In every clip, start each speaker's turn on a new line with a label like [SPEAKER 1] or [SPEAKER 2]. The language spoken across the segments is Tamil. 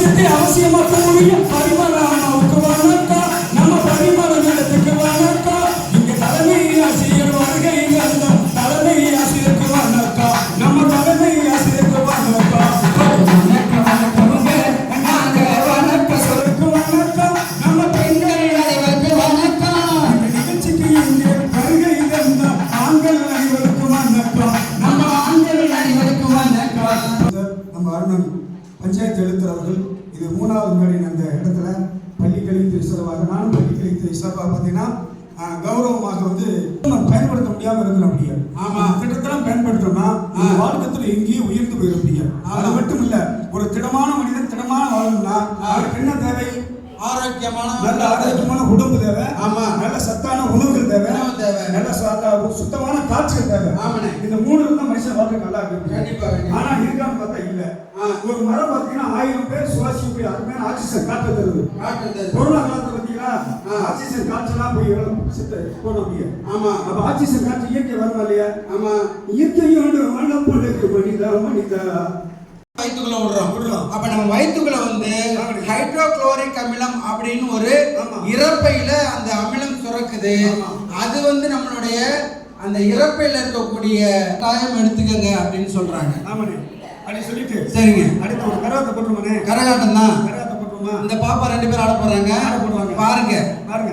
[SPEAKER 1] siete avasiyama kumuliya
[SPEAKER 2] habimana ukabana panchayat எழுத்தர் அவர்கள் இது மூணாவது மேடையின் அந்த இடத்துல பள்ளி கழித்து சிறப்பாக நானும் பள்ளி கழித்து சிறப்பாக பார்த்தீங்கன்னா கௌரவமாக வந்து நம்ம பயன்படுத்த முடியாம இருக்கிறோம் அப்படியே.
[SPEAKER 1] ஆமா.
[SPEAKER 2] திட்டத்தெல்லாம் பயன்படுத்தோம்னா இந்த வாழ்க்கத்துல எங்கேயும் உயர்ந்து போயிடும் அப்படியே. அது மட்டும் இல்ல ஒரு திடமான மனிதன் திடமான வாழணும்னா அவருக்கு என்ன தேவை?
[SPEAKER 3] ஆரோக்கியமான
[SPEAKER 2] நல்ல ஆரோக்கியமான உடம்பு தேவை.
[SPEAKER 3] ஆமா.
[SPEAKER 2] நல்ல சத்தான உணவுகள் தேவை.
[SPEAKER 3] தேவை.
[SPEAKER 2] நல்ல சத்தா- சுத்தமான காற்றுகள் தேவை.
[SPEAKER 3] ஆமாண்ணே.
[SPEAKER 2] இந்த மூணு இருந்தா மனுஷன் வாழ்க்கை மரம் பார்த்தீங்கன்னா ஆயிரம் பேர் சுவாசிக்கக்கூடிய அருமையான ஆக்சிஜன் காற்று தருது. கொரோனா காலத்துல பார்த்தீங்களா
[SPEAKER 3] ஆ.
[SPEAKER 2] ஆக்சிஜன் காற்றுலாம் போய் எவ்வளவு செத்து போன முடியும்
[SPEAKER 3] ஆமா
[SPEAKER 2] அப்ப ஆக்சிஜன் காற்று இயற்கை வருமா இல்லையா
[SPEAKER 3] ஆமா
[SPEAKER 2] இயற்கையோடு வளப்படுக்கு மனிதா மனிதா
[SPEAKER 3] வயிற்றுக்குள்ள விடுறோம்
[SPEAKER 2] விடுறோம்.
[SPEAKER 3] அப்ப நம்ம வயிற்றுக்குள்ள வந்து. ஹைட்ரோகுளோரிக் அமிலம் அப்படின்னு ஒரு. இறப்பையில அந்த அமிலம் சுரக்குது. அது வந்து நம்மளுடைய அந்த இறப்பையில இருக்கக்கூடிய காயம் எடுத்துக்கங்க அப்படின்னு சொல்றாங்க
[SPEAKER 2] ஆமாண்ணே அப்படி சொல்லிட்டு
[SPEAKER 3] சரிங்க.
[SPEAKER 2] அடுத்து ஒரு கரகத்தை போட்டுருமானே
[SPEAKER 3] கரகாட்டம் தான்.
[SPEAKER 2] கரகத்தை போட்டுருமா
[SPEAKER 3] இந்த பாப்பா ரெண்டு பேரும் ஆட போறாங்க.
[SPEAKER 2] ஆட போடுவாங்க.
[SPEAKER 3] பாருங்க.
[SPEAKER 2] பாருங்க.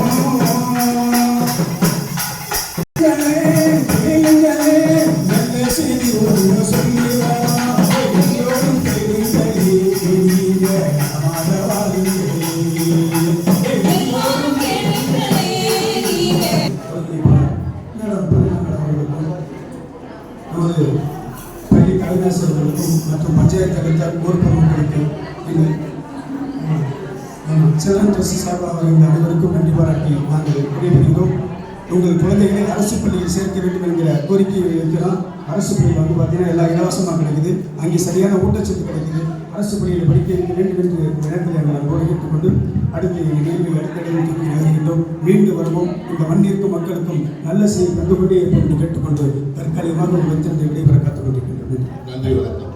[SPEAKER 2] பள்ளி மற்றும் பஞ்சாயத்து தலைவர் ஊர் பொதுமக்களுக்கு இது சிறந்த ட்ரஸ்ட் சார்பாக இந்த அனைவருக்கும் நன்றி பாராட்டி நாங்கள் விடைபெறுகிறோம். உங்கள் குழந்தைகளை அரசு பள்ளியில் சேர்க்க வேண்டும் என்கிற கோரிக்கையை வைக்கிறோம் அரசு பள்ளியில் வந்து பார்த்தீங்கன்னா எல்லா இலவசமாக கிடைக்குது. அங்கே சரியான ஊட்டச்சத்து கிடைக்குது. அரசு பள்ளியில் படிக்க வேண்டும் என்று நேரத்தில் நாங்கள் அன்போடு கேட்டுக்கொண்டு அடுத்து நிகழ்வு அடுத்தடைந்து அடுத்தடையில் மீண்டு வருவோம். இந்த மண்ணிற்கும் மக்களுக்கும் நல்ல செய்தி கண்டுகொண்டே இருப்போம் என்று கேட்டுக்கொண்டு தற்காலிகமாக உங்கள் விடைபெற காத்துக் 嗯。
[SPEAKER 4] 难得有来